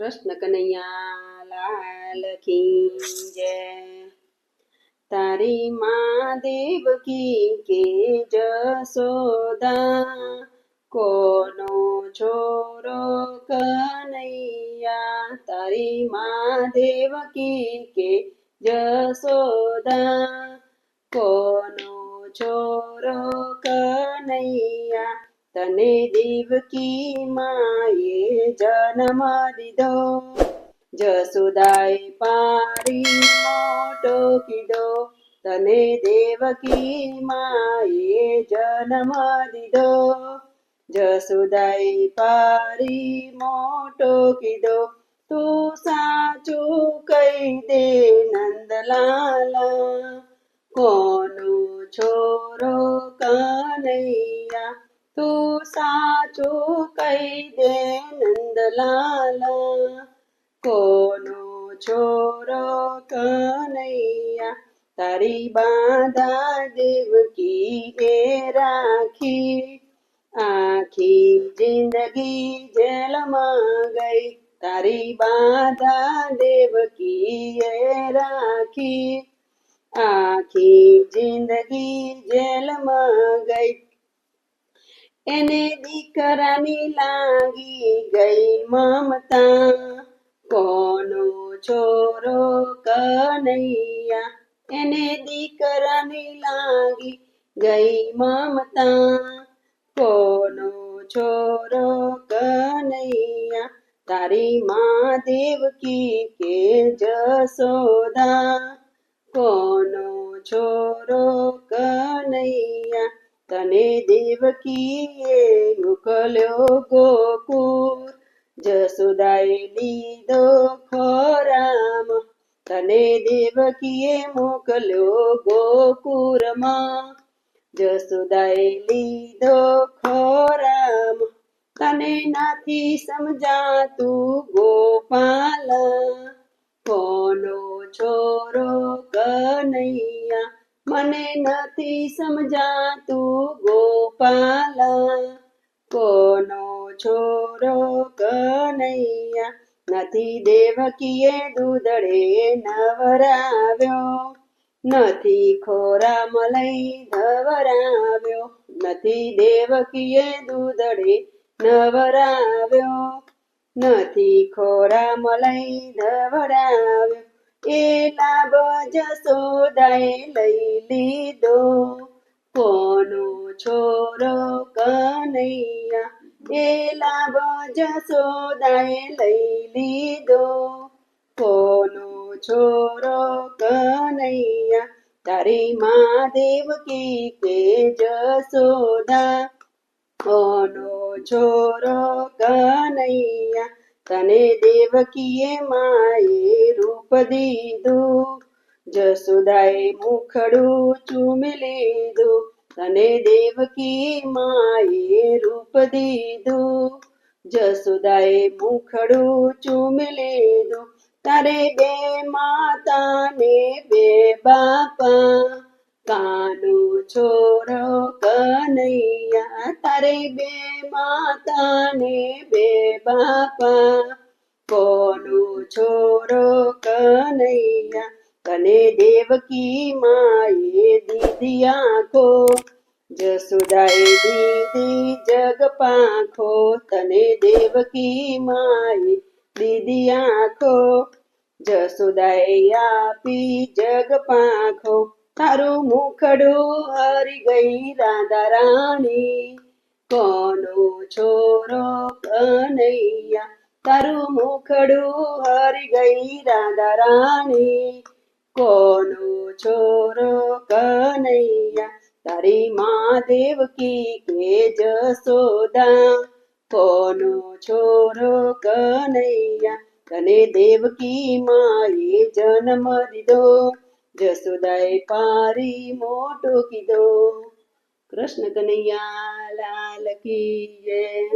કૃષ્ણ કનૈયા લાલ કી જય તારી મા દેવકી કે જસોદા કોનો છોરો કનૈયા તારી મા દેવકી કે જસોદા કોનો છોરો કનૈયા તને દેવકી માએ જન્મ દીધો જસુદાએ પારી મોટો કીધો તને દેવકી માએ જન્મ દીધો જસુદાએ પારી મોટો કીધો તું સાચું કહી દે નંદલાલા કોનો છોરો કનૈયા તું સાચું કહી દે નંદલાલા કોનો છોરો કનૈયા તારી બાધા દેવકી એ રાખી આખી જિંદગી જેલમાં ગઈ તારી બાધા દેવકી એ રાખી આખી જિંદગી જેલમાં ગઈ એને દીકરાની લાગી ગઈ મમતા. કોનો છોરો કનૈયા? એને દીકરાની લાગી ગઈ મમતા. કોનો છોરો કનૈયા? તારી મા દેવકી કે જસોદા તને દેવકીએ મોકલ્યો ગોકુળ. જસુદાએ લીધો ખોરામ, તને દેવકીએ મોકલ્યો ગોકુરમાં જસુદાએ લીધો ખોરામ, તને નથી સમજાતું ગોપાલ. કોનો છોરો કનૈયા મને નથી સમજાતું ગોપાલ, કોનો છોરો કનૈયા? નથી દેવકીએ દૂધડે નવરાવ્યો, નથી ખોરા મલઈ ધવરાવ્યો, નથી દેવકીએ દૂધડે નવરાવ્યો, નથી ખોરા મલઈ ધવરાવ્યો એ બજ જસોદાએ લઈ લીધો કોનો છોરો કનૈયા એ બજ જસોદાએ લઈ લીધો કોનો છોરો કનૈયા તારી મા દેવકી કે જસોદા કોનો છોરો કનૈયા તને દેવકીએ માએ રૂપ દીધું. જસુદાએ મુખડું ચૂમી લીધું. તને દેવકી માએ રૂપ દીધું. જસુદાએ મુખડું ચૂમી લીધું. તારે બે માતાને બે બાપા. કાનો છોરો તારે બે માતાને બે બાપા. કોનો છોરો કનૈયા, કને દેવકી માએ દીદી આંખો. જસુદાએ દીદી જગ પાંખો, તને દેવકી માએ દીદી આંખો. જસુદાએ આપી જગ પાંખો, તારું મુખડું હરી ગઈ રાધા રાણી. કોનો છોરો કનૈયા? તારું મુખડું હરી ગઈ રાધા રાણી. કોનો છોરો કનૈયા? તારી મા દેવકી કે જસોદા કોનો છોરો કનૈયા? તને દેવકી માએ જન્મ દીધો. જસોદાએ પારી મોટો કીધો. કૃષ્ણ કનૈયા લાલ કી